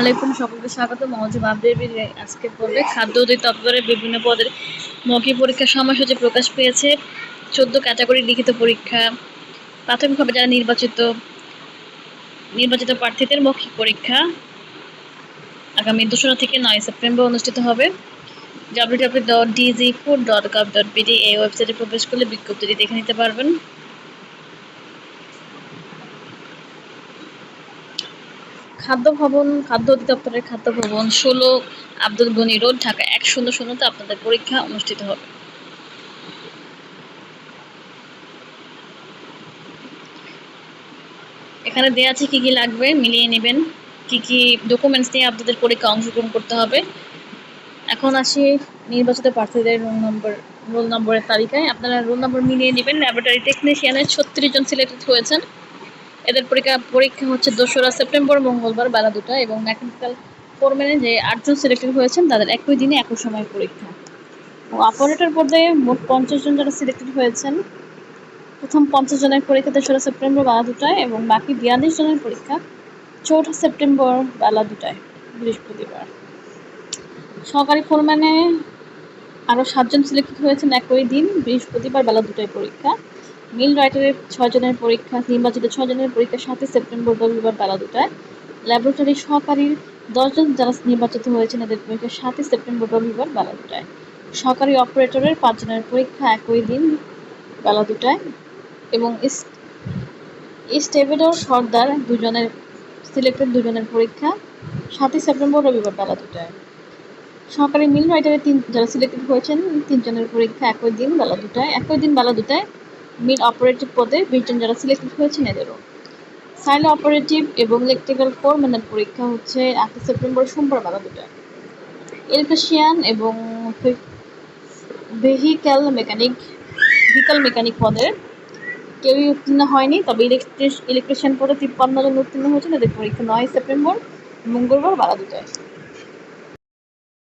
আলাইকুম, সকলকে স্বাগত মহজুব আবদেবীর আজকে পর্বে। খাদ্য অধিদপ্তরের বিভিন্ন পদের মৌখিক পরীক্ষার সময়সূচি প্রকাশ পেয়েছে। চোদ্দ ক্যাটাগরি লিখিত পরীক্ষা। প্রাথমিকভাবে যারা নির্বাচিত নির্বাচিত প্রার্থীদের মৌখিক পরীক্ষা। আগামী দোসরা থেকে নয় সেপ্টেম্বর অনুষ্ঠিত হবে। W W dot DG food dot gov dot BD এই ওয়েবসাইটে প্রবেশ করলে বিজ্ঞপ্তিটি দেখে নিতে পারবেন। খাদ্য ভবন খাদ্য অধিদপ্তরের খাদ্য ভবন ষোলো আব্দুল গনি রোড, ঢাকা এক শূন্য শূন্যতে আপনাদের পরীক্ষা অনুষ্ঠিত হবে। এখানে দেওয়া আছে কি কি লাগবে, মিলিয়ে নেবেন। কি কি ডকুমেন্টস নিয়ে আপনাদের পরীক্ষা অংশগ্রহণ করতে হবে। এখন আসি নির্বাচিত প্রার্থীদের রোল নম্বর রোল নম্বরের তালিকায়। আপনারা রোল নম্বর মিলিয়ে নেবেন। ল্যাবরেটরি টেকনিশিয়ানের ছত্রিশ জন সিলেক্টেড হয়েছেন। এদের পরীক্ষা পরীক্ষা হচ্ছে দোসরা সেপ্টেম্বর, মঙ্গলবার, বেলা দুটা এবং মেকানিক্যাল ফোরম্যানে যে আটজন সিলেক্টেড হয়েছেন, তাদের একই দিনে একই সময় পরীক্ষা। ও অপারেটর পর্যায়ে মোট পঞ্চাশ জন যারা সিলেক্টেড হয়েছেন, প্রথম পঞ্চাশ জনের পরীক্ষা তেসরা সেপ্টেম্বর, বেলা দুটায় এবং বাকি বিয়াল্লিশ জনের পরীক্ষা চৌঠা সেপ্টেম্বর, বেলা দুটায়, বৃহস্পতিবার। সহকারী ফোরম্যানে আরও সাতজন সিলেক্টেড হয়েছেন একই দিন, বৃহস্পতিবার বেলা দুটায় পরীক্ষা। মিল রাইটারের ছয়জনের পরীক্ষা, নির্বাচিত ছজনের পরীক্ষা সাতই সেপ্টেম্বর, রবিবার বেলা দুটায়। ল্যাবরেটরি সহকারীর দশজন যারা নির্বাচিত হয়েছেন এদের পরীক্ষা সাতই সেপ্টেম্বর, রবিবার বেলা দুটায়। সহকারী অপারেটরের পাঁচজনের পরীক্ষা একই দিন বেলা দুটায় এবং স্টেভেডর সর্দার দুজনের, সিলেক্টেড দুজনের পরীক্ষা সাতই সেপ্টেম্বর, রবিবার বেলা দুটায়। সহকারী মিল রাইটারের তিন, যারা সিলেক্টেড হয়েছেন, তিনজনের পরীক্ষা একই দিন বেলা দুটায়, একই দিন বেলা দুটায় মিল অপারেটিভ পদে বিশজন যারা সিলেক্টেড হয়েছেন এদেরও। সাইলো অপারেটিভ এবং ইলেকট্রিক্যাল ফোরম্যানের পরীক্ষা হচ্ছে আটই সেপ্টেম্বর সোমবার বেলা দুটায়। ইলেকট্রিশিয়ান এবং ভেহিক্যাল মেকানিক ভিকাল মেকানিক পদের কেউই উত্তীর্ণ হয়নি, তবে ইলেকট্রিক ইলেকট্রিশিয়ান পদে তিপ্পান্ন জন উত্তীর্ণ হয়েছেন। এদের পরীক্ষা নয় সেপ্টেম্বর, মঙ্গলবার বেলা দুটায়।